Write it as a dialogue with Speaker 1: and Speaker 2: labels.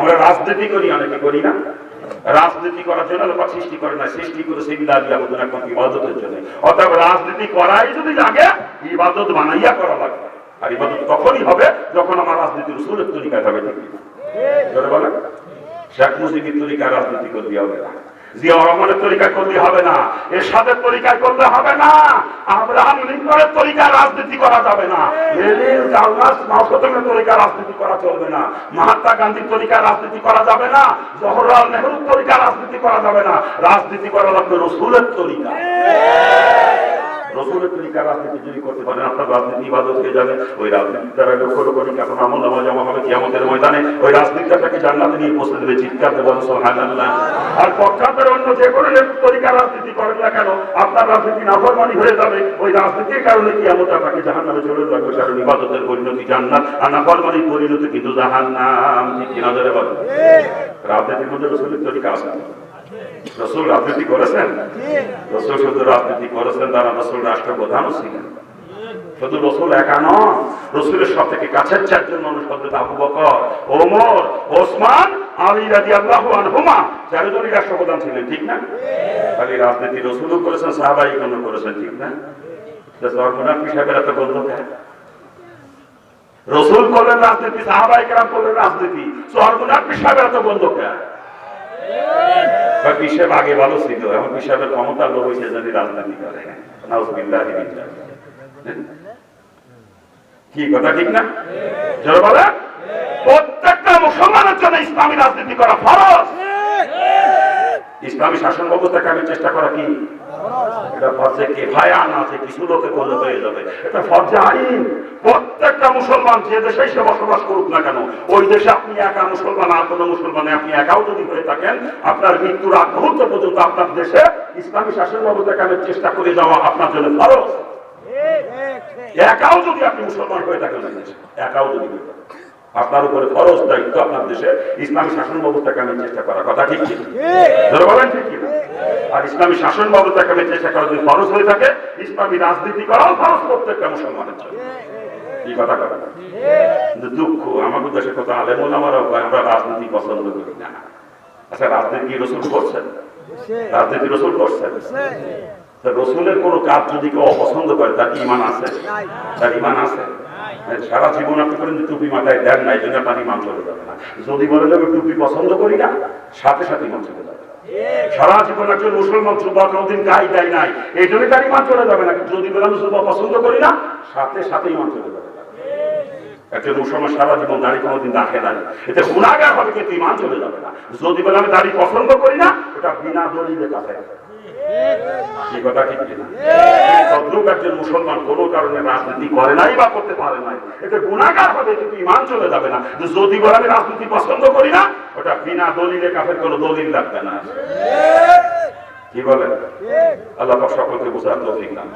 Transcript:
Speaker 1: আমরা রাজনীতি করি, অনেকে করি না। রাজনীতি করার জন্য আল্লাহ সৃষ্টি করে না, সৃষ্টি করে সেই বিলাদি আমাদের এখন ইবাদতের জন্য। অর্থাৎ রাজনীতি করাই যদি লাগে, ইবাদত বানাইয়া করা লাগে আর ইবাদত তখনই হবে যখন আমার রাজনীতির সুরের তরিকা হবে, ঠিক শেখ মুজিবের তরিকা রাজনীতি করে দিয়া হবে না। তরিকায় করলে হবে না তরিকায় করলে হবে না, আব্রাহাম লিঙ্কনের তরিকায় রাজনীতি করা যাবে না তরিকায় রাজনীতি করা চলবে না, মহাত্মা গান্ধীর তরিকায় রাজনীতি করা যাবে না, জওহরলাল নেহরুর তরিকায় রাজনীতি করা যাবে না, রাজনীতি করা লাগবে রসুলের তরিকা। রসুলের তরিকা রাজনীতি যদি করতে পারেন, আপনার রাজনীতি ইবাদত যাবে, ওই দ্বারা লক্ষ লক্ষ আমল জমা হবে, কিয়ামতের ময়দানে ওই রাজনীতিটাকে জান্নাতে নিয়ে পৌঁছে দেবে চিৎকার দেবেন সুবহানাল্লাহ। আর পক্ষান্তরে অন্য যে কোনো তরিকা রাজনীতি করেন না কেন আপনার রাজনীতি নাফরমানি হয়ে যাবে। ওই রাজনীতির কারণে কিয়ামত আপনাকে জাহান্নামে চলে যাবে? কারণ ইবাদতের পরিণতি জান্নাত আর নাফরমানির পরিণতি কিন্তু জাহান্নাম। ঠিক কিনা ধরে বলেন রাজনীতির মধ্যে রসুলের তরিকা আছে। রসুল রাজনীতি করেছেন? রসুল শুধু রাজনীতি করেছেন তারা রসুল রাষ্ট্রপ্রধানও ছিলেন। শুধু রসুল একা নন, রসুলের সব থেকে কাছের চারজন মানুষ হজরত আবু বকর, ওমর, ওসমান, আলী রাজি আল্লাহ আনহুমা রাষ্ট্রপ্রধান ছিলেন, ঠিক না? খালি রাজনীতি রসুলও করেছেন, সাহাবাই করেছেন, ঠিক না? কেন রসুল রাজনীতি রাজনীতি সর্বনাথ সাহেবের এত বন্ধ কেন বা পিসাব আগে ভালো ক্ষমতা লোক হয়েছে যদি রাজনীতি করে। কি কথা, ঠিক না? জোরে বলে। প্রত্যেকটা মুসলমানের জন্য ইসলামী রাজনীতি করা ফরজ। ইসলামী শাসন ব্যবস্থাকে আমি চেষ্টা করা কি? এটা ফরজে কে? আছে কিছু লোকে হয়ে যাবে। এটা ফরজে আইন। প্রত্যেকটা মুসলমান যে দেশে সে বসবাস করুক না কেন, ওই দেশে আপনি একা মুসলমান, আর কোনো মুসলমানে আপনি একাও যদি হয়ে থাকেন, আপনার মৃত্যুর আগ মুহূর্ত পর্যন্ত আপনার দেশে ইসলামী শাসন ব্যবস্থাকে আমি চেষ্টা করে যাওয়া আপনার জন্য ফরজ। একাও যদি আপনি মুসলমান হয়ে থাকেন, একাও যদি আপনার উপরে ফরজ দায়িত্ব আপনার দেশে, ইসলামী শাসন ব্যবস্থাকে আমি চেষ্টা করা কথা ঠিক বলেন ঠিক আর ইসলামী শাসন ব্যবস্থাকে আমি চেষ্টা করা যদি ফরজ হয়ে থাকে, ইসলামী রাজনীতি করাও ফরজ প্রত্যেকটা মুসলমানের জন্য। রাজনীতি আচ্ছা রসুল করছেন? রাজনীতি রসুল করছেন? রসুলের কোন কাজ যদি কেউ অপছন্দ করে তার ইমান আছে? তার ইমান আছে? সারা জীবন আপনি করেন যে টুপি মাথায় দেন নাই জন্য তার ইমান চলে যাবে না। যদি বলেন যে আমি টুপি পছন্দ করি না সাথে সাথে ইমান চলে যাবে। সারা জীবন একজন মুসলমান সুবা কোনদিন গাই দেয় নাই এই জন্য তার ইমান চলে যাবে না। যদি বলেন সুবা পছন্দ করি না সাথে সাথে ইমান চলে যাবে। একজন মুসলমান সারা জীবন দাড়ি কোনোদিন রাখে না এতে গুণাগার হবে কিন্তু ইমান চলে যাবে না। যদি বলে আমি দাড়ি পছন্দ করি না ওটা বিনা দলিলে কাছে। এই কথা, ঠিক কিনা? তদ্রুপ একজন মুসলমান, কোনো কারণে রাজনীতি করে নাই বা করতে পারে নাই। এটা গুণাগার হবে, কিন্তু ইমান চলে যাবে না। যদি বলে আমি রাজনীতি পছন্দ করি না, ওটা বিনা দলিলে কাফের কোনো দলিল লাগবে না। কি বলেন? আল্লাহ সকলকে বোঝার তৌফিক দান